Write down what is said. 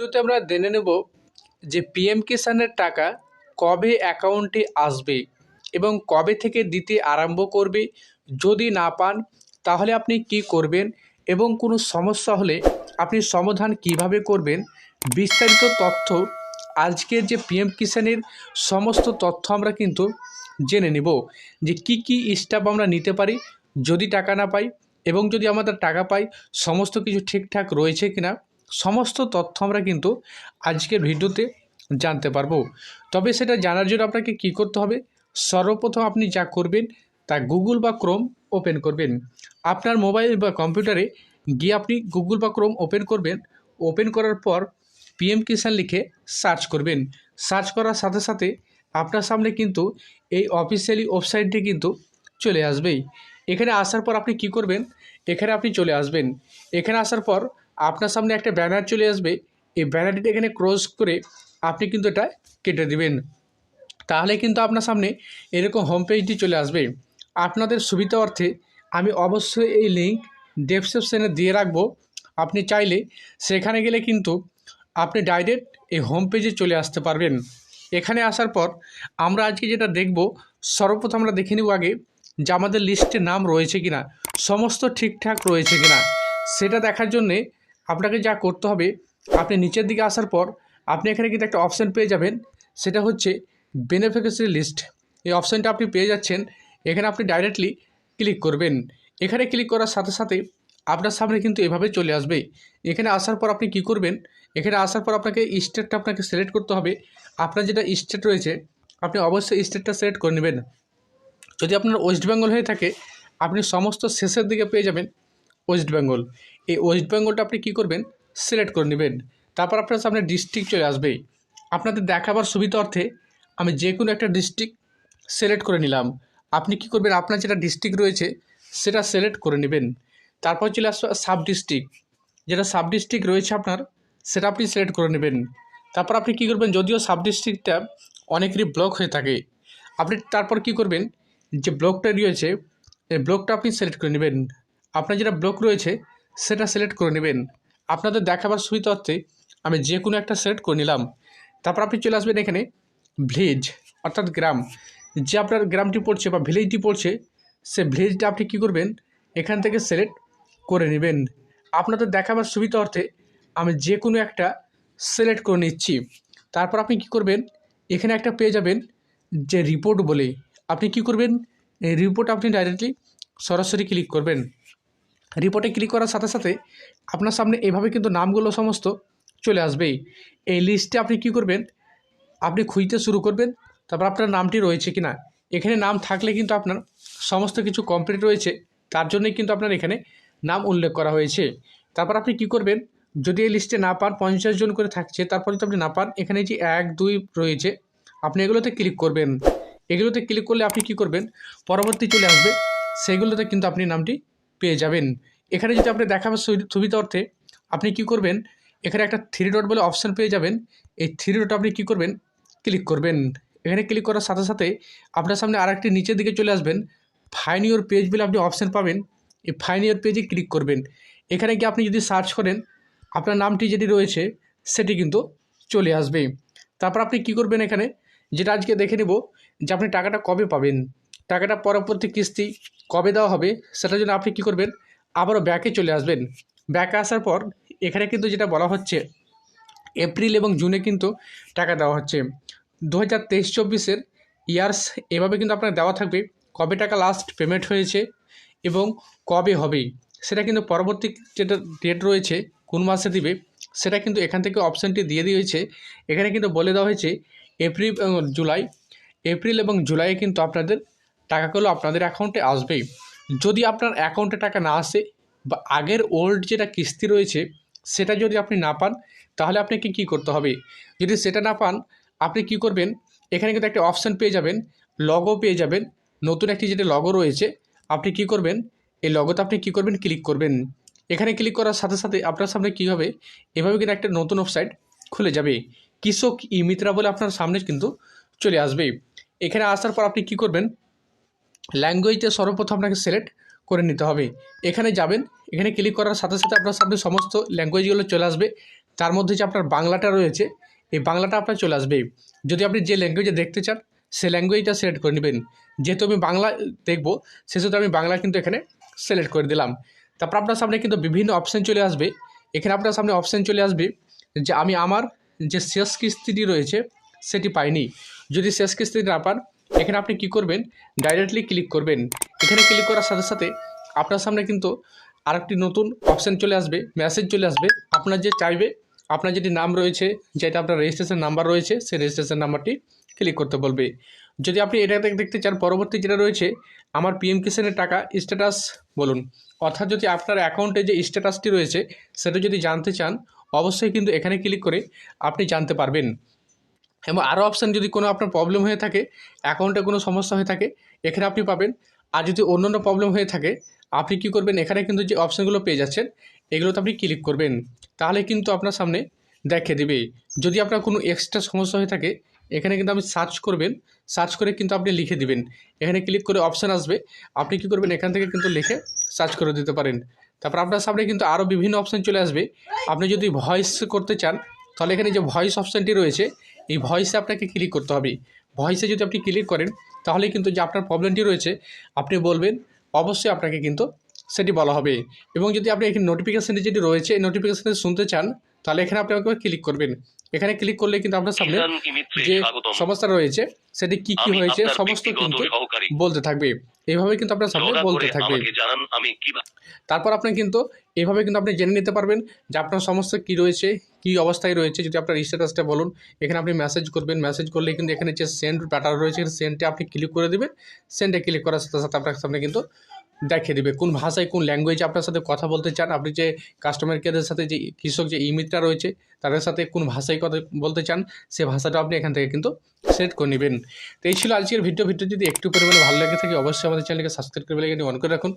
শুরুতে আমরা জেনে নেব যে পিএম কিষানের টাকা কবে অ্যাকাউন্টে আসবে এবং কবে থেকে দিতে আরম্ভ করবে, যদি না পান তাহলে আপনি কি করবেন এবং কোনো সমস্যা হলে আপনি সমাধান কীভাবে করবেন, বিস্তারিত তথ্য আজকের যে পিএম কিষানের সমস্ত তথ্য আমরা কিন্তু জেনে নেব যে কি কি স্টেপ আমরা নিতে পারি যদি টাকা না পাই এবং যদি আমাদের টাকা পাই, সমস্ত কিছু ঠিকঠাক রয়েছে কিনা। সমস্ত তথ্য আমরা কিন্তু আজকের ভিডিওতে জানতে পারব। তবে সেটা জানার জন্য আপনাকে কি করতে হবে? সর্বপ্রথম আপনি যা করবেন তা গুগল বা ক্রোম ওপেন করবেন। আপনার মোবাইল বা কম্পিউটারে গিয়ে আপনি গুগল বা ক্রোম ওপেন করবেন। ওপেন করার পর পিএম কিষান লিখে সার্চ করবেন। সার্চ করার সাথে সাথে আপনার সামনে কিন্তু এই অফিসিয়ালি ওয়েবসাইটটি কিন্তু চলে আসবেই। এখানে আসার পর আপনি কি করবেন? এখানে আপনি চলে আসবেন। এখানে আসার পর আপনার সামনে একটা ব্যানার চলে আসবে। এই ব্যানারটি এখানে ক্রস করে আপনি কিন্তু এটা কেটে দিবেন। তাহলে কিন্তু আপনার সামনে এরকম হোম পেজটি চলে আসবে। আপনাদের সুবিধা অর্থে আমি অবশ্যই এই লিঙ্ক ডেসক্রিপশনে দিয়ে রাখব। আপনি চাইলে সেখানে গেলে কিন্তু আপনি ডাইরেক্ট এই হোম পেজে চলে আসতে পারবেন। এখানে আসার পর আমরা আজকে যেটা দেখব, সর্বপ্রথম আমরা দেখে নেব আগে যে আমাদের লিস্টে নাম রয়েছে কিনা, সমস্ত ঠিকঠাক রয়েছে কিনা। সেটা দেখার জন্যে আপনাকে যা করতে হবে, আপনি নিচের দিকে আসার পর আপনি এখানে কিন্তু একটা অপশান পেয়ে যাবেন। সেটা হচ্ছে বেনিফিশিয়ারি লিস্ট এই অপশানটা আপনি পেয়ে যাচ্ছেন। এখানে আপনি ডাইরেক্টলি ক্লিক করবেন। এখানে ক্লিক করার সাথে সাথে আপনার সামনে কিন্তু এভাবে চলে আসবে। এখানে আসার পর আপনি কি করবেন? এখানে আসার পর আপনাকে স্টেটটা আপনাকে সিলেক্ট করতে হবে। আপনার যেটা স্টেট রয়েছে, আপনি অবশ্যই স্টেটটা সিলেক্ট করে নেবেন। যদি আপনার ওয়েস্ট বেঙ্গল হয়ে থাকে, আপনি সমস্ত শেষের দিকে পেয়ে যাবেন। ওয়েস্ট বেঙ্গল এই ওয়েস্ট বেঙ্গলটা আপনি কী করবেন? সিলেক্ট করে নেবেন। তারপর আপনার সামনে ডিস্ট্রিক্ট চলে আসবে। আপনাদের দেখাবার সুবিধা অর্থে আমি যে কোনো একটা ডিস্ট্রিক্ট সিলেক্ট করে নিলাম। আপনি কি করবেন? আপনার যেটা ডিস্ট্রিক্ট রয়েছে, সেটা সিলেক্ট করে নেবেন। তারপর চলে আসবে সাব ডিস্ট্রিক্ট যেটা সাব ডিস্ট্রিক্ট রয়েছে আপনার, সেটা আপনি সিলেক্ট করে নেবেন। তারপর আপনি কী করবেন? যদিও সাব ডিস্ট্রিক্টটা অনেকেরই ব্লক হয়ে থাকে, আপনি তারপর কি করবেন? যে ব্লকটা রয়েছে, এই ব্লকটা আপনি সিলেক্ট করে নেবেন। আপনার যেটা ব্লক রয়েছে, সেটা সিলেক্ট করে নেবেন। আপনাদের দেখাবার সুবিধা অর্থে আমি যে কোনো একটা সিলেক্ট করে নিলাম। তারপর আপনি চলে আসবেন এখানে ভিলেজ অর্থাৎ গ্রাম। যে আপনার গ্রামটি পড়ছে বা ভিলেজটি পড়ছে, সে ভিলেজটা আপনি কী করবেন? এখান থেকে সিলেক্ট করে নেবেন। আপনাদের দেখাবার সুবিধা অর্থে আমি যে কোনো একটা সিলেক্ট করে নিচ্ছি। তারপর আপনি কি করবেন? এখানে একটা পেয়ে যাবেন যে রিপোর্ট বলে। আপনি কি করবেন? এই রিপোর্ট আপনি ডাইরেক্টলি সরাসরি ক্লিক করবেন। রিপোর্টে ক্লিক করার সাথে সাথে আপনার সামনে এভাবে কিন্তু নামগুলো সমস্ত চলে আসবেই। এই লিস্টে আপনি কি করবেন? আপনি খুঁজতে শুরু করবেন, তারপর আপনার নামটি রয়েছে কি না এখানে নাম থাকলে কিন্তু আপনার সমস্ত কিছু কমপ্লিট রয়েছে, তার জন্যই কিন্তু আপনার এখানে নাম উল্লেখ করা হয়েছে। তারপর আপনি কি করবেন? যদি এই লিস্টে না পান, পঞ্চাশ জন করে থাকছে, তারপর যদি আপনি না পান, এখানে যে এক, দুই রয়েছে, আপনি এগুলোতে ক্লিক করবেন। এগুলোতে ক্লিক করলে আপনি কি করবেন? পরবর্তী চলে আসবে, সেগুলোতে কিন্তু আপনি নামটি পেয়ে যাবেন। এখানে যদি আপনি দেখাবার সু- সুবিধা অর্থে, আপনি কি করবেন? এখানে একটা থ্রি ডট বলে অপশান পেয়ে যাবেন। এই থ্রি ডট আপনি কি করবেন? ক্লিক করবেন। এখানে ক্লিক করার সাথে সাথে আপনার সামনে আর একটি নিচের দিকে চলে আসবেন। ফাইন ইউর পেজ বলে আপনি অপশান পাবেন। এই ফাইন ইউর পেজে ক্লিক করবেন। এখানে গিয়ে আপনি যদি সার্চ করেন, আপনার নামটি যেটি রয়েছে, সেটি কিন্তু চলে আসবে। তারপর আপনি কি করবেন এখানে? যেটা আজকে দেখে নেব যে আপনি টাকাটা কবে পাবেন। টাকাটা পরবর্তী কিস্তি কবে দেওয়া হবে সেটার জন্য আপনি কি করবেন? আবারও ব্যাকে চলে আসবেন। ব্যাকে আসার পর এখানে কিন্তু যেটা বলা হচ্ছে এপ্রিল এবং জুনে কিন্তু টাকা দেওয়া হচ্ছে। দু হাজার তেইশ চব্বিশের ইয়ার্স এভাবে কিন্তু আপনার দেওয়া থাকবে, কবে টাকা লাস্ট পেমেন্ট হয়েছে এবং কবে হবে। সেটা কিন্তু পরবর্তী যেটা ডেট রয়েছে, কোন মাসে দিবে, সেটা কিন্তু এখান থেকে অপশানটি দিয়ে দিয়েছে। এখানে কিন্তু বলে দেওয়া হয়েছে এপ্রিল জুলাই এপ্রিল এবং জুলাইয়ে কিন্তু আপনাদের টাকাগুলো আপনাদের অ্যাকাউন্টে আসবেই। যদি আপনার অ্যাকাউন্টে টাকা না আসে বা আগের ওল্ড যেটা কিস্তি রয়েছে, সেটা যদি আপনি না পান, তাহলে আপনাকে কি করতে হবে? যদি সেটা না পান, আপনি কি করবেন? এখানে কিন্তু একটা অপশান পেয়ে যাবেন লগো পেয়ে যাবেন। নতুন একটি যেটা লগো রয়েছে, আপনি কি করবেন? এই লগোতে আপনি কি করবেন? ক্লিক করবেন। এখানে ক্লিক করার সাথে সাথে আপনার সামনে কী হবে? এভাবে কিন্তু একটা নতুন ওয়েবসাইট খুলে যাবে। কৃষক ই মিত্রা বলে আপনার সামনে কিন্তু চলে আসবে। এখানে আসার পর আপনি কি করবেন? ল্যাঙ্গুয়েজে সর্বপ্রথম আপনাকে সিলেক্ট করে নিতে হবে। এখানে যাবেন, এখানে ক্লিক করার সাথে সাথে আপনার সামনে সমস্ত ল্যাঙ্গুয়েজগুলো চলে আসবে। তার মধ্যে যে আপনার বাংলাটা রয়েছে, এই বাংলাটা আপনার চলে আসবে। যদি আপনি যে ল্যাঙ্গুয়েজে দেখতে চান, সে ল্যাঙ্গুয়েজটা সিলেক্ট করে নেবেন। যেহেতু আমি বাংলা দেখব, সেহেতু আমি বাংলা কিন্তু এখানে সিলেক্ট করে দিলাম। তারপর আপনার সামনে কিন্তু বিভিন্ন অপশান চলে আসবে। এখানে আপনার সামনে অপশান চলে আসবে যে আমি আমার যে শেষ কিস্তিটি রয়েছে, সেটি পাইনি। যদি শেষ কিস্তিটি না পান এখানে আপনি কি করবেন? ডাইরেক্টলি ক্লিক করবেন। এখানে ক্লিক করার সাথে সাথে আপনার সামনে কিন্তু আরেকটি নতুন অপশান চলে আসবে মেসেজ চলে আসবে। আপনার যে চাইবে, আপনার যেটি নাম রয়েছে, যেটা আপনার রেজিস্ট্রেশন নাম্বার রয়েছে, সেই রেজিস্ট্রেশন নাম্বারটি ক্লিক করতে বলবে। যদি আপনি এটা দেখ- দেখতে চান, পরবর্তী যেটা রয়েছে, আমার পিএম কিষানের টাকা স্ট্যাটাস বলুন। অর্থাৎ যদি আপনার অ্যাকাউন্টে যে স্ট্যাটাসটি রয়েছে, সেটা যদি জানতে চান, অবশ্যই কিন্তু এখানে ক্লিক করে আপনি জানতে পারবেন। এবং আরও অপশান যদি কোনো আপনার প্রবলেম হয়ে থাকে অ্যাকাউন্টে কোনো সমস্যা হয়ে থাকে, এখানে আপনি পাবেন। আর যদি অন্যান্য প্রবলেম হয়ে থাকে, আপনি কি করবেন? এখানে কিন্তু যে অপশানগুলো পেয়ে যাচ্ছেন, এগুলোতে আপনি ক্লিক করবেন। তাহলে কিন্তু আপনার সামনে দেখে দেবে। যদি আপনার কোনো এক্সট্রা সমস্যা হয়ে থাকে, এখানে কিন্তু আপনি সার্চ করবেন। সার্চ করে কিন্তু আপনি লিখে দিবেন। এখানে ক্লিক করে অপশান আসবে। আপনি কি করবেন? এখান থেকে কিন্তু লিখে সার্চ করে দিতে পারেন। তারপর আপনার সামনে কিন্তু আরও বিভিন্ন অপশান চলে আসবে। আপনি যদি ভয়েস করতে চান, তাহলে এখানে যে ভয়েস অপশানটি রয়েছে এই ভয়েসে আপনাকে ক্লিক করতে হবে। ভয়েসে যদি আপনি ক্লিক করেন, তাহলে কিন্তু যে আপনার প্রবলেমটি রয়েছে, আপনি বলবেন, অবশ্যই আপনাকে কিন্তু সেটি বলা হবে। এবং যদি আপনি এখানে নোটিফিকেশানটি যেটি রয়েছে, এই নোটিফিকেশানটি শুনতে চান, তাহলে এখানে আপনি আমাকে ক্লিক করবেন। এখানে ক্লিক করলে কিন্তু আপনার সামনে যে সমস্যা রয়েছে সেটি কি কি হয়েছে সমস্ত কিন্তু বলতে থাকবে। এইভাবে কিন্তু আপনার সামনে বলতে থাকবে। তারপর আপনি কিন্তু এইভাবে কিন্তু আপনি জেনে নিতে পারবেন যে আপনার সমস্যা কি রয়েছে কি অবস্থায় রয়েছে যদি আপনার স্ট্যাটাসটা বলুন। এখানে আপনি মেসেজ করবেন। মেসেজ করলে কিন্তু এখানে যে সেন্ড প্যাটার্ন রয়েছে সেন্ডে আপনি ক্লিক করে দেবেন। সেন্ডে ক্লিক করার সাথে সাথে আপনার সামনে কিন্তু দেখিয়ে দেবে। কোন ভাষায় কোন ল্যাঙ্গুয়েজে আপনার সাথে কথা বলতে চান, আপনি যে কাস্টমার কেয়ারের সাথে যে কৃষক যে ইমিটটা রয়েছে, তাদের সাথে কোন ভাষায় কথা বলতে চান, সে ভাষাটা আপনি এখান থেকে কিন্তু সেট করে নেবেন। তো এই ছিল আজকের ভিডিও ভিডিও যদি একটু পরিমাণে ভালো লেগে থাকে, অবশ্যই আমাদের চ্যানেলকে সাবস্ক্রাইব করে বেলাইকনটি অন করে রাখুন।